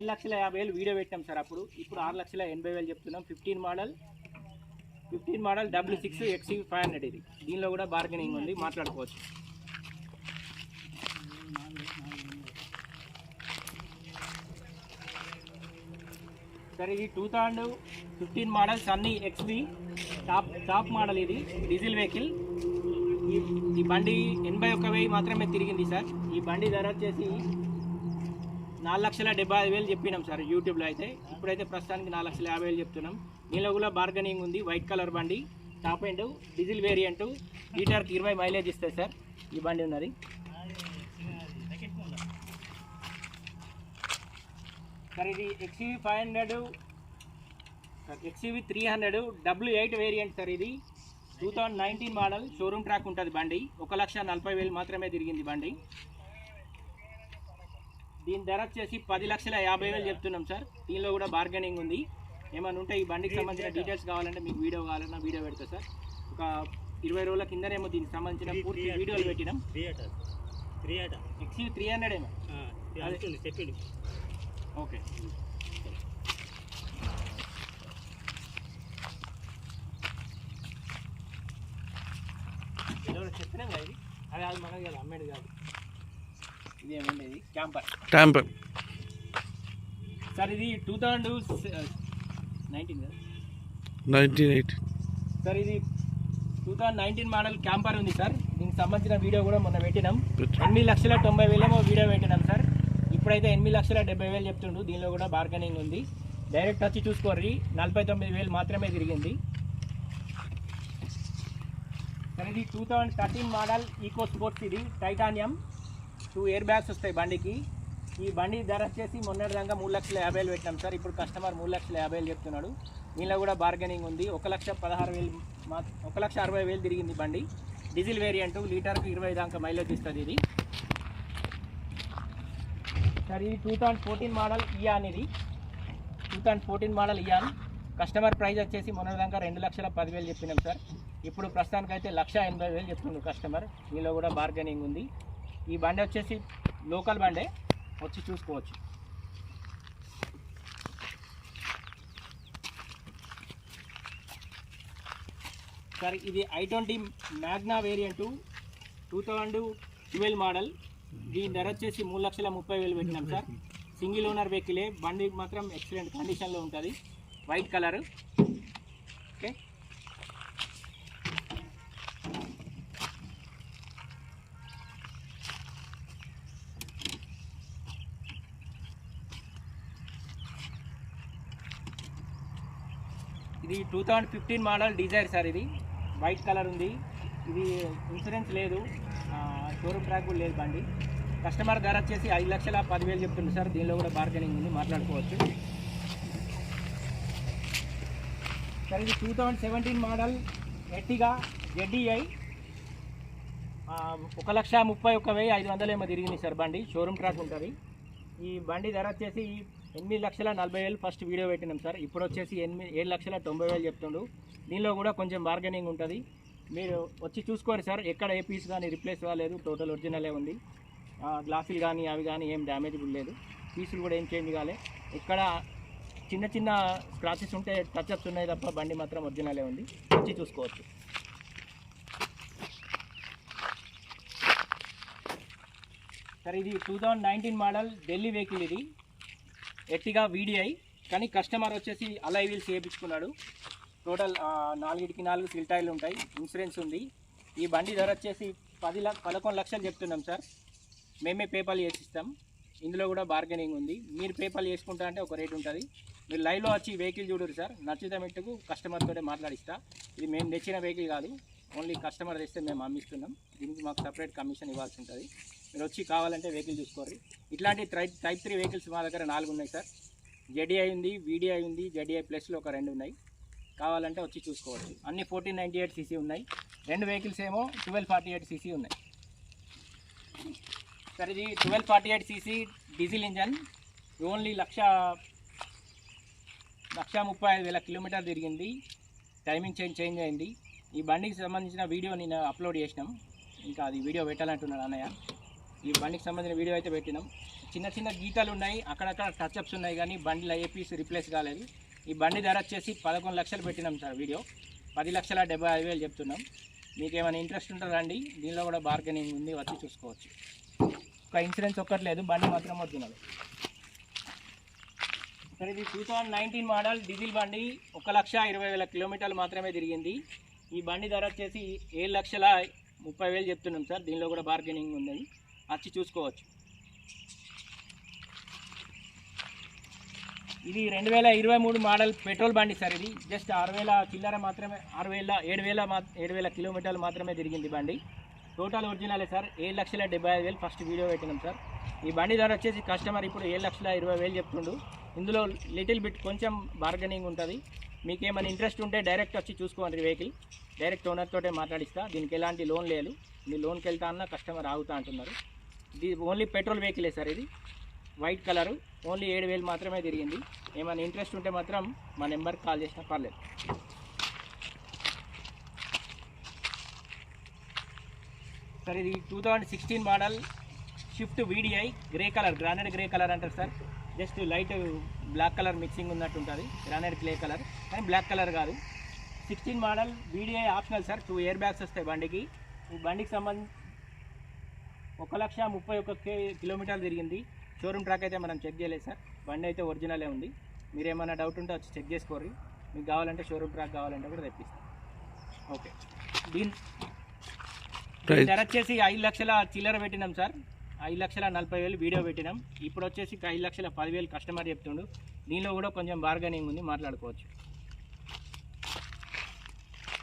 రెండు లక్షల యాభై వేలు వీడియో పెట్టాం సార్ అప్పుడు. ఇప్పుడు ఆరు లక్షల ఎనభై వేలు చెప్తున్నాం. Fifteen model. Fifteen model W six XE five hundred ఇది. దీనిలో కూడా బార్గెనింగ్ ఉంది. మాట్లాడుకోవచ్చు. సార్ ఇది two thousand fifteen model Sunny XV top top model ఇది. Diesel vehicle. ఈ ఈ బండి ఎనభై ఒక్క వెయ్యి మాత్రమే తిరిగింది సార్. ఈ బండి ధర వచ్చేసి నాలుగు లక్షల డెబ్బై ఐదు వేలు చెప్పినాం సార్ యూట్యూబ్లో అయితే. ఇప్పుడైతే ప్రస్తుతానికి నాలుగు లక్షల యాభై వేలు చెప్తున్నాం. దీనిలో కూడా బార్గెనింగ్ ఉంది వైట్ కలర్ బండి టాప్ ఎండ్ డీజిల్ వేరియంట్ లీటర్కి ఇరవై మైలేజ్ ఇస్తుంది సార్. ఈ బండి ఉన్నది. సార్ ఇది XUV five hundred XUV three hundred W eight variant sir ఇది. Two thousand nineteen model showroom track ఉంటుంది బండి. ఒక లక్ష నలభై వేలు మాత్రమే తిరిగింది బండి. దీని ధర వచ్చేసి పది లక్షల యాభై వేలు చెప్తున్నాం సార్. దీనిలో కూడా బార్గెనింగ్ ఉంది. ఏమైనా ఉంటే ఈ బండికి సంబంధించిన డీటెయిల్స్ కావాలంటే మీకు వీడియో కావాలన్నా వీడియో పెడతా సార్. ఒక ఇరవై రోజుల కిందనేమో దీనికి సంబంధించిన పూర్తి వీడియోలు పెట్టినాం. ఎక్స్యూ త్రీ హండ్రెడ్ ఏమో. చెప్పింది ఓకే. చెప్పినాం కదా ఇది. అది అది మనది కాదు అమ్మేది కాదు. ఇది క్యాంపర్. ట్యాంపర్ సార్ ఇది two thousand nineteen nineteen eighty sir ఇది two thousand nineteen model camper ఉంది సార్. దీనికి సంబంధించిన వీడియో కూడా మొన్న పెట్టినాం. ఎనిమిది లక్షల తొంభై వేలేమో వీడియో పెట్టినాం సార్. ఇప్పుడైతే ఎనిమిది లక్షల డెబ్బై వేలు చెప్తుండు. దీనిలో కూడా బార్గెనింగ్ ఉంది. డైరెక్ట్ వచ్చి చూసుకోర్రి. నలభై తొమ్మిది వేలు మాత్రమే తిరిగింది. సార్ ఇది two thousand thirteen model eco sports ఇది. టైటానియం. టూ ఎయిర్ బ్యాగ్స్ వస్తాయి బండికి. ఈ బండి ధర వచ్చేసి మొన్నటిదాకా మూడు లక్షల యాభై వేలు పెట్టినాం సార్. ఇప్పుడు కస్టమర్ మూడు లక్షల యాభై వేలు చెప్తున్నాడు. దీనిలో కూడా బార్గెనింగ్ ఉంది. ఒక లక్ష పదహారు వేలు మా ఒక లక్ష అరవై వేలు తిరిగింది బండి. డీజిల్ వేరియంట్ లీటర్కి ఇరవై దాకా మైలేజ్ ఇస్తుంది ఇది. సార్ ఇది two thousand fourteen model Eon ఇది. Two thousand fourteen model Eon customer price వచ్చేసి మొన్నటిదాకా రెండు లక్షల పదివేలు చెప్పినాం సార్. ఇప్పుడు ప్రస్తుతానికైతే లక్ష ఎనభై వేలు చెప్తున్నాడు కస్టమర్ దీనిలో కూడా బార్గెనింగ్ ఉంది. ఈ బండి వచ్చేసి లోకల్ బండే. వచ్చి చూసుకోవచ్చు. సార్ ఇది I twenty Magna variant two thousand twelve model. దీని ధర వచ్చేసి మూడు లక్షల ముప్పై వేలు పెట్టినాం సార్. Single owner వెహికలే. బండి మాత్రం ఎక్సలెంట్ కండిషన్లో ఉంటుంది. వైట్ కలర్ ఇది two thousand fifteen model Dzire sir ఇది. వైట్ కలర్ ఉంది. ఇది ఇన్సూరెన్స్ లేదు. షోరూమ్ ట్రాక్ కూడా లేదు బండి. కస్టమర్ ధర వచ్చేసి ఐదు లక్షల పదివేలు చెప్తుంది సార్. దీనిలో కూడా బార్గెనింగ్ ఉంది. మాట్లాడుకోవచ్చు. సార్ ఇది టూ థౌజండ్ సెవెంటీన్ మోడల్ ఎట్టిగా జెడ్డీఐ ఒక లక్ష ముప్పై ఒక్క వెయ్యి ఐదు వందలు ఏమో తిరిగింది సార్ బండి. షోరూమ్ ట్రాక్ ఉంటుంది. ఈ బండి ధర వచ్చేసి ఎనిమిది లక్షల నలభై వేలు ఫస్ట్ వీడియో పెట్టినాం సార్. ఇప్పుడు వచ్చేసి ఎనిమిది ఏడు లక్షల తొంభై వేలు చెప్తుండు. దీనిలో కూడా కొంచెం బార్గెనింగ్ ఉంటుంది. మీరు వచ్చి చూసుకోరు సార్ ఎక్కడ ఏ పీస్ కానీ రిప్లేస్ కాలేదు టోటల్ ఒరిజినలే ఉంది. గ్లాసులు కానీ అవి కానీ ఏం డ్యామేజ్ లేదు. పీసులు కూడా ఏం చేంజ్ కాలే. ఇక్కడ చిన్న చిన్న స్క్రాచెస్ ఉంటే టచ్అప్స్ ఉన్నాయి తప్ప బండి మాత్రం ఒరిజినలే ఉంది. వచ్చి చూసుకోవచ్చు. సార్ ఇది two thousand nineteen model Delhi vehicle ఇది. ఎట్టిగా వీడిఐ కానీ కస్టమర్ వచ్చేసి అలై వీల్స్ చేయించుకున్నాడు. టోటల్ నాలుగిటికి నాలుగు సిల్టాయిలు ఉంటాయి ఇన్సూరెన్స్ ఉంది. ఈ బండి ధర వచ్చేసి పది లక్ష పదకొండు లక్షలు చెప్తున్నాం సార్. మేమే పేపాల్ చేసిస్తాం ఇందులో కూడా బార్గెనింగ్ ఉంది. మీరు పేపాల్ చేసుకుంటా అంటే ఒక రేట్ ఉంటుంది. మీరు లైవ్లో వచ్చి వెహికల్ చూడరు సార్. నచ్చితే మెట్టుకు కస్టమర్తో మాట్లాడిస్తా. ఇది మేము తెచ్చిన వెహికల్ కాదు. ఓన్లీ కస్టమర్ తెస్తే మేము అమ్మిస్తున్నాం. దీనికి మాకు సపరేట్ కమిషన్ ఇవ్వాల్సి ఉంటుంది. మీరు వచ్చి కావాలంటే వెహికల్ చూసుకోర్రి. ఇట్లాంటి టైప్ టైప్ త్రీ వెహికల్స్ మా దగ్గర నాలుగు ఉన్నాయి సార్. జెడిఐ ఉంది వీడిఐ ఉంది జెడిఐ ప్లస్లో ఒక రెండు ఉన్నాయి. కావాలంటే వచ్చి చూసుకోవచ్చు. అన్ని ఫోర్టీన్ నైంటీ ఎయిట్ సీసీ ఉన్నాయి. రెండు వెహికల్స్ ఏమో ట్వెల్వ్ ఫార్టీ ఎయిట్ సీసీ ఉన్నాయి. సార్ ఇది twelve forty eight CC diesel engine only lakh lakh ముప్పై ఐదు వేల కిలోమీటర్ తిరిగింది. టైమింగ్ చేంజ్ చేంజ్ అయింది. ఈ బండికి సంబంధించిన వీడియో నేను అప్లోడ్ చేసినాం. ఇంకా అది వీడియో పెట్టాలంటున్నాడు అన్నయ్య. ఈ బండికి సంబంధించిన వీడియో అయితే పెట్టినాం. చిన్న చిన్న గీతలు ఉన్నాయి అక్కడక్కడ టచ్అప్స్ ఉన్నాయి కానీ బండిలో ఏ పీస్ రిప్లేస్ కాలేదు. ఈ బండి ధర వచ్చేసి పదకొండు లక్షలు పెట్టినాం సార్ వీడియో. పది లక్షల డెబ్బై ఐదు వేలు చెప్తున్నాం. మీకు ఏమైనా ఇంట్రెస్ట్ ఉంటుందా రండి దీనిలో కూడా బార్గెనింగ్ ఉంది వచ్చి చూసుకోవచ్చు. ఒక ఇన్సూరెన్స్ ఒక్కట్లేదు బండి మాత్రం వద్దున్నది సార్ ఇది two thousand nineteen model diesel బండి. ఒక లక్ష ఇరవై వేల కిలోమీటర్లు మాత్రమే తిరిగింది. ఈ బండి ధర వచ్చేసి ఏడు లక్షల ముప్పై వేలు చెప్తున్నాం సార్ దీనిలో కూడా బార్గెనింగ్ ఉంది వచ్చి చూసుకోవచ్చు. ఇది రెండు వేల ఇరవై మూడు మోడల్ పెట్రోల్ బండి సార్ ఇది. జస్ట్ ఆరు వేల చిల్లర మాత్రమే ఆరు వేల ఏడు వేల మా ఏడు వేల కిలోమీటర్లు మాత్రమే తిరిగింది బండి. టోటల్ ఒరిజినలే సార్. ఏడు లక్షల డెబ్బై ఐదు వేలు ఫస్ట్ వీడియో పెట్టినాం సార్. ఈ బండి ధర వచ్చేసి కస్టమర్ ఇప్పుడు ఏడు లక్షల ఇరవై వేలు చెప్తుండు. ఇందులో లిటిల్ బిట్ కొంచెం బార్గెనింగ్ ఉంటుంది. మీకు ఏమైనా ఇంట్రెస్ట్ ఉంటే డైరెక్ట్ వచ్చి చూసుకోండి వెహికల్ డైరెక్ట్ ఓనర్ తోటే మాట్లాడిస్తా. దీనికి ఎలాంటి లోన్ లేదు. మీ లోన్కి వెళ్తా అన్న కస్టమర్ ఆగుతా అంటున్నారు. ఇది ఓన్లీ పెట్రోల్ వెహికలే సార్ ఇది. వైట్ కలరు ఓన్లీ ఏడు వేలు మాత్రమే తిరిగింది. ఏమైనా ఇంట్రెస్ట్ ఉంటే మాత్రం మా నెంబర్కి కాల్ చేసినా పర్లేదు. సార్ ఇది two thousand sixteen model Swift VDI grey colour granite grey colour అంటారు sir. Just light black colour mixing ఉన్నట్టు ఉంటుంది గ్రానైట్ గ్రే కలర్. కానీ బ్లాక్ కలర్ కాదు. Sixteen model VDI optional sir two air bags వస్తాయి బండికి. ఈ బండికి సంబంధించి ఒక లక్ష ముప్పై ఒక్క కే కిలోమీటర్లు తిరిగింది. షోరూమ్ ట్రాక్ అయితే మనం చెక్ చేయలేదు సార్. బండి అయితే ఒరిజినలే ఉంది. మీరు ఏమైనా డౌట్ ఉంటే వచ్చి చెక్ చేసుకోర్రి. మీకు కావాలంటే షోరూమ్ ట్రాక్ కావాలంటే కూడా తెప్పిస్తాం. ఓకే దీని ధర వచ్చేసి ఐదు లక్షల చిల్లర పెట్టినాం సార్. ఐదు లక్షల నలభై వేలు వీడియో పెట్టినాం. ఇప్పుడు వచ్చేసి ఐదు లక్షల పదివేలు కస్టమర్ చెప్తుండు. దీనిలో కూడా కొంచెం బార్గెనింగ్ ఉంది. మాట్లాడుకోవచ్చు.